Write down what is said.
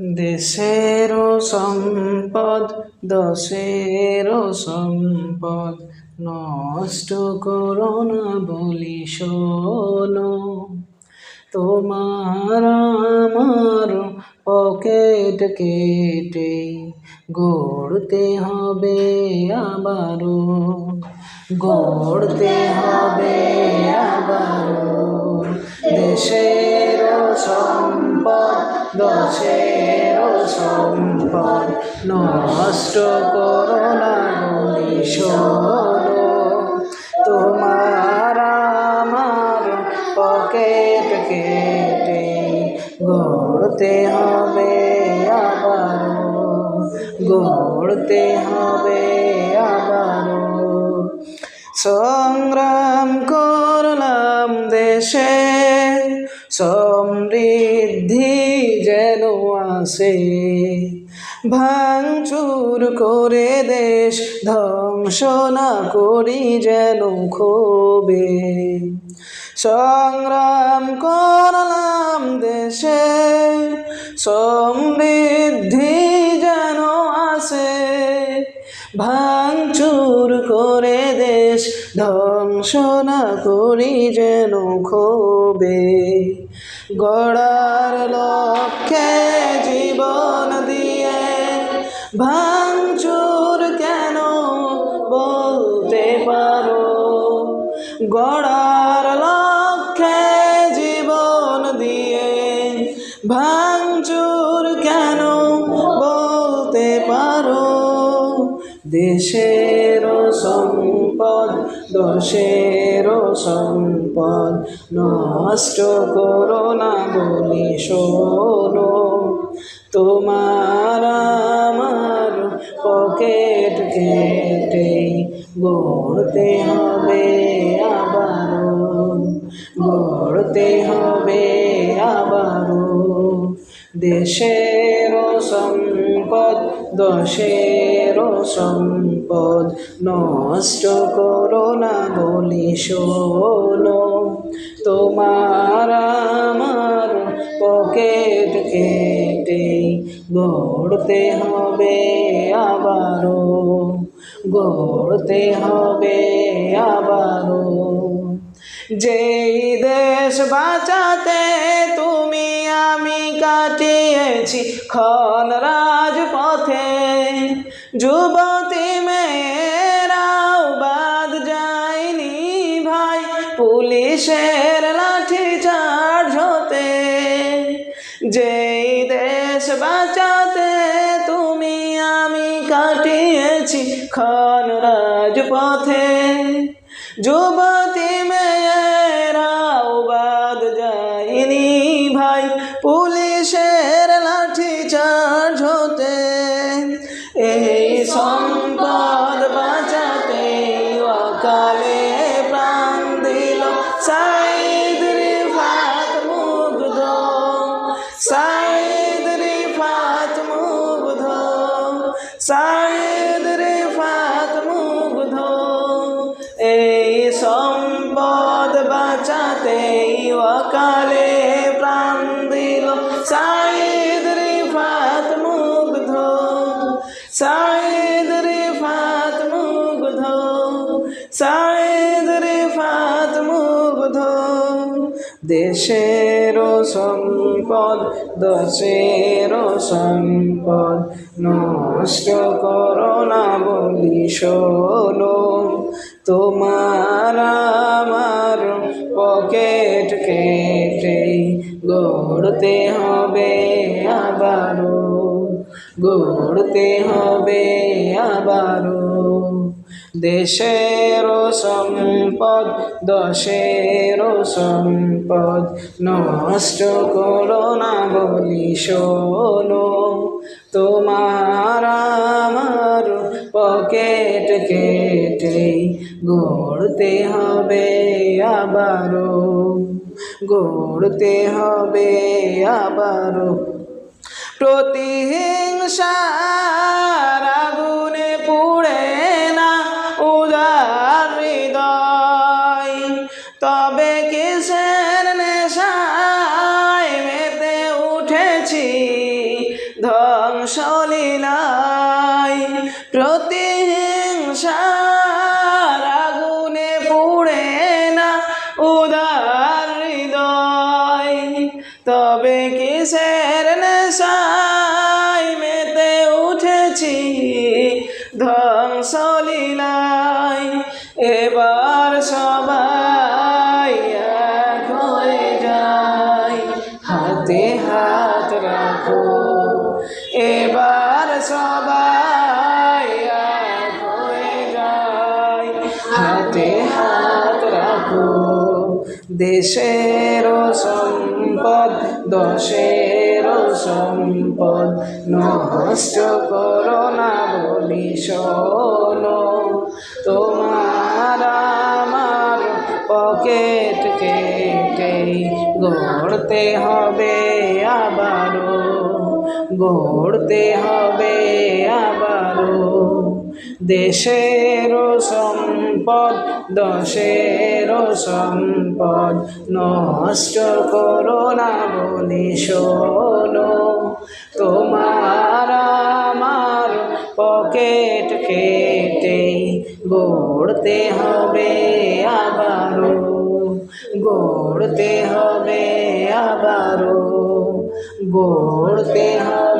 দেশের সম্পদ দশের সম্পদ। নষ্ট করো না বলি, শোনো। তোমার আমার পকেট কেটে গড়তে হবে আবারও। গড়তে হবে আবারও। দেশের সম্পদ দশের সম্পদ নষ্ট করো না তোমার আমার পকেট কেটে গড়তে হবে আবারও, গড়তে হবে আবারও। সংগ্রাম করলাম দেশে সমৃদ্ধি আসে ভাঙচুর করে দেশ ধ্বংস না করি যেন ক্ষোভে। সংগ্রাম করলাম দেশে সমৃদ্ধি যেন আসে। ভাঙচুর করে দেশ ধ্বংস না করি যেন ক্ষোভে। গড়ার লক্ষ্যে জীবন দিয়ে ভাঙচুর কেন বলতে পারো? গড়ার লক্ষ্যে জীবন দিয়ে ভাঙচুর কেন বলতে পারো? দেশের সম্পদ দশের সম্পদ। নষ্ট করো না বলি, শোনো। তোমার আমার পকেট কেটে গড়তে হবে আবারও, গড়তে হবে আবারও। দেশের সম্পদ, দশের সম্পদ। নষ্ট করো না বলি শোনো, তোমার আমার পকেট কেটে গড়তে হবে আবারও, গড়তে হবে আবারও। যেই দেশ বাঁচাতে তুমি আমি কাটিয়েছি খন রাজপথে। যুবতী মেয়েরাও বাদ যায়নি ভাই, পুলিশের লাঠি চার্জ হতে। যেই দেশ বাঁচাতে তুমি আমি কাটিয়েছি খন রাজপথে। যুবতী মেয়েরাও এই সম্পদ বাঁচাতে অকালে প্রাণ দিল। সাইদ রিফাত মুগ্ধ সাইদ রিফাত মুগ্ধ সাইদ দেশের সম্পদ, দশের সম্পদ। নষ্ট করো না বলি, শোনো। তোমার আমার পকেট কেটে গড়তে হবে আবারও। গড়তে হবে আবারও। দেশের সম্পদ দশের সম্পদ। নষ্ট করো না বলি, শোনো। তোমার আমার পকেট কেটে গড়তে হবে আবারও, গড়তে হবে আবারও। প্রতিহিংসার কিসের নেশায় মেতে উঠেছি। ধ্বংসলীলায় এবার সবাই এক হয়ে যায়। হাতে হাত রাখো, এবার সবাই এক হয়ে যায়। হাতে হাত রাখো দেশের সম্পদ দশের সম্পদ। নষ্ট করো না বলি, শোনো। তোমার আমার পকেট কেটে গড়তে হবে আবারও, গড়তে হবে আবারও। দেশের সম্পদ দশের সম্পদ। নষ্ট করো না বলি, শোনো, তোমার আমার পকেট কেটে গড়তে হবে আবারও, গড়তে হবে আবারও, গড়তে হবে